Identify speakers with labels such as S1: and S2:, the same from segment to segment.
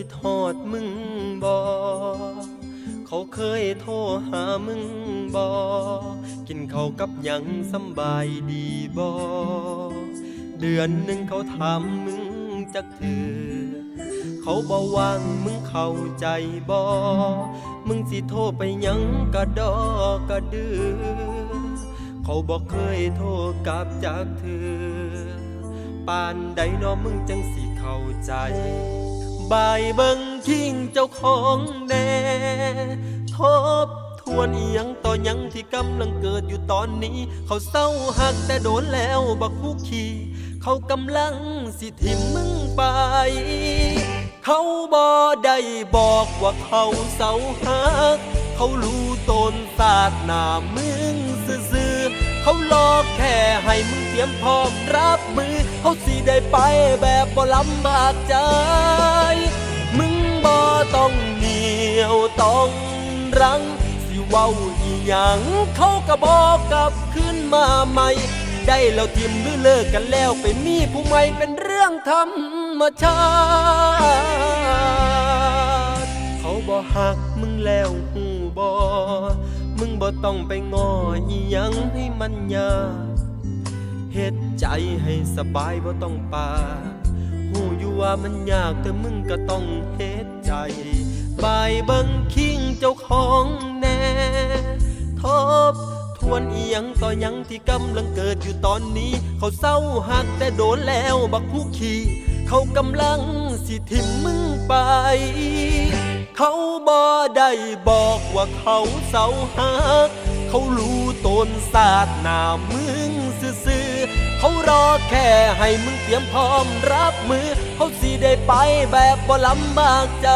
S1: คิดฮอดมึงบอ เขาเคยโทรหามึงบอ กินเขาวกับยังสำบายดีบอ เดือนหนึ่งเขาถามมึงจักเถือ เขาบอกว่างมึงเข้าใจบอ มึงสิโทรไปยังกะดอกะดือ เขาบอกเคยโทรกลับจากเธอปานใดเนอมึงจังสิเข้าใจ บายเบิงทิ้งเจ้าของแน่ทบทวนอียังต่อยังที่กำลังเกิดอยู่ตอนนี้ เขาเศร้าหักแต่โดนแล้วบักคู่ขี่เขากำลังสิทิมมึงไป เขาบอได้บอกว่าเขาเศร้าหัก เขารู้ตนศาสนามึงซื่อเขาหลอกแค่ให้มึงเตรียมพร้อมรับมือ เขาสิได้ไปแบบบ่ลำบากใจ มึงบ่ต้องเหนียวต้องรัง สิเว้าอีหยังเขาก็บอกกลับขึ้นมาใหม่ ได้แล้วทิมหรือเลิกกันแล้วไปมีผู้ใหม่เป็นเรื่องธรรมชาติ เขาบ่หักมึงแล้วหูบ่มึงบ่ต้องไปงออีหยังให้มันยาก เฮ็ดใจให้สบายบ่ต้องปาหูอยู่ว่ามันยากแต่มึงก็ต้องเฮ็ดใจบายเบิ่งคิงเจ้าของแน่ทบทวนอียังต่อยังที่กำลังเกิดอยู่ตอนนี้ เขาเศร้าหักแต่โดนแล้วบักคู่ขี่เขากำลังสิทิมมึงไป เขาบ่ได้บอกว่าเขาเศร้าหัก เขารู้ตนศาสนามึงซื่อเขารอแค่ให้มึงเตรียมพร้อมรับมือเขาสิได้ไปแบบบ่ลำบากใจ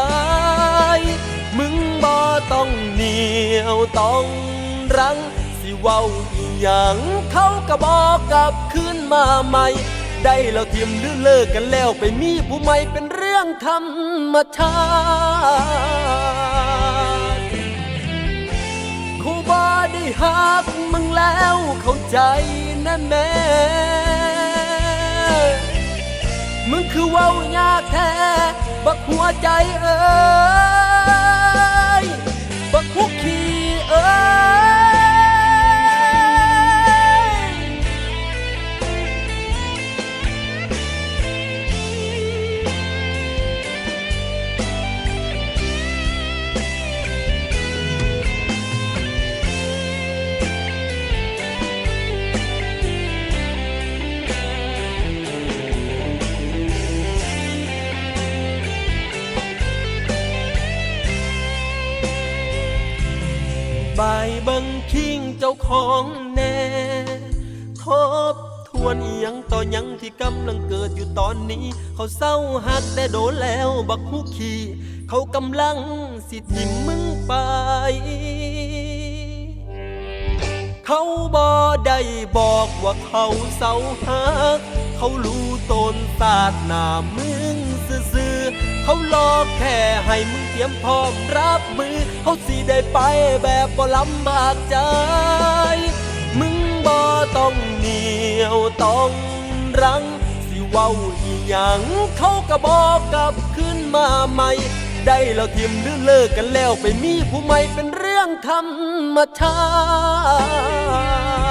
S1: มึงบ่ต้องเหนียวต้องรัง สิเว้าอีหยังเขาก็บอกกลับขึ้นมาใหม่ได้แล้วเทียมหรือเลิกกันแล้วไปมีผู้ใหม่เป็นเรื่องธรรมชาติ พักมึงแล้วเข้าใจนะแม่มึงคือเว้ายากแท้บักหัวใจเอ้ย บายบิงคิงเจ้าของแน่ทบทวนอียังต่อยังที่กำลังเกิดอยู่ตอนนี้ เขาเศร้าหักแต่โดนแล้วบักคู่ขี่เขากำลังสิทิมมึงไป เขาบอได้บอกว่าเขาเศร้าหัก เขารู้ตนศาสนามึงซื่อเขาลอกแค่ให้มึงเตรียมพร้อมรับ มือเขาสิได้ไปแบบบ่ลำบากใจ มึงบ่ต้องเหนียวต้องรังสิเว้าอีหยังเขาก็บอกกลับขึ้นมาใหม่ ได้แล้วทิมหรือเลิกกันแล้วไปมีผู้ใหม่เป็นเรื่องธรรมชาติ